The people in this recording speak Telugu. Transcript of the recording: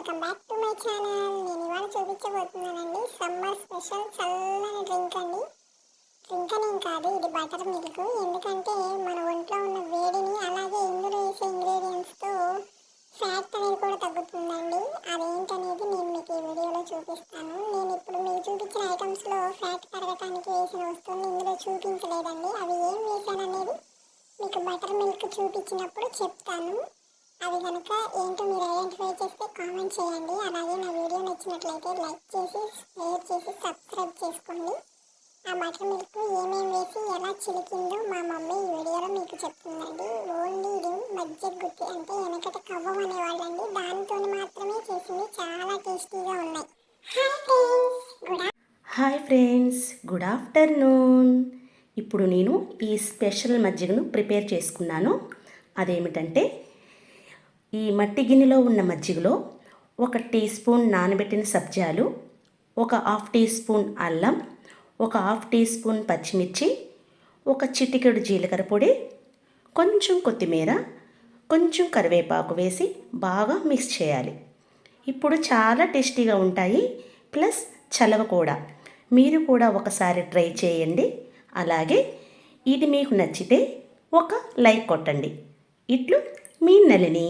Welcome back to my channel. నేను ఇవాళ చూపించబోతున్నానండి సమ్మర్ స్పెషల్ చల్లని డ్రింక్ అండి. డ్రింక్ అనేం కాదు ఇది బటర్ మిల్క్. ఎందుకంటే మన ఒంట్లో ఉన్న వేడిని అలాగే ఇందులో వేసే ఇంగ్రీడియంట్స్తో ఫ్యాట్ అనేది కూడా తగ్గుతుందండి. అదేంటనేది నేను మీకు ఈ వీడియోలో చూపిస్తాను. నేను ఇప్పుడు మీకు చూపించిన ఐటమ్స్లో ఫ్యాట్ పెరగటానికి వేసిన వస్తువులు ఇందులో చూపించలేదండి. అవి ఏం వేసాననేది మీకు బటర్ మిల్క్ చూపించినప్పుడు చెప్తాను. కనుక ఏంటో మీరు ఐడెంటిఫై చేస్తే కామెంట్ చేయండి. అలాగే నా వీడియో నచ్చినట్లయితే లైక్ చేసి షేర్ చేసి సబ్స్క్రైబ్ చేసుకోండి. ఆ బటర్ మిల్క్ ఏమేమి వేసి ఎలా చిలికిందో మా మమ్మీ ఈ వీడియోలో మీకు చెప్తుందండి. ఓన్లీ ఇది మధ్య గుత్తి అంటే వెనకట కవ్వం అనేవాళ్ళండి. దానితో మాత్రమే చేసింది చాలా టేస్టీగా ఉన్నాయి. Hi friends good hi friends good afternoon ఇప్పుడు నేను ఈ స్పెషల్ మజ్జిగను ప్రిపేర్ చేసుకున్నాను. అదేమిటంటే ఈ మట్టి గిన్నెలో ఉన్న మజ్జిగలో ఒక టీ స్పూన్ నానబెట్టిన సబ్జాలు ఒక హాఫ్ టీ స్పూన్ అల్లం ఒక హాఫ్ టీ స్పూన్ పచ్చిమిర్చి ఒక చిటికెడు జీలకర్ర పొడి కొంచెం కొత్తిమీర కొంచెం కరివేపాకు వేసి బాగా మిక్స్ చేయాలి. ఇప్పుడు చాలా టేస్టీగా ఉంటాయి ప్లస్ చలవ కూడా. మీరు కూడా ఒకసారి ట్రై చేయండి. అలాగే ఇది మీకు నచ్చితే ఒక లైక్ కొట్టండి. ఇట్లు మీ నలిని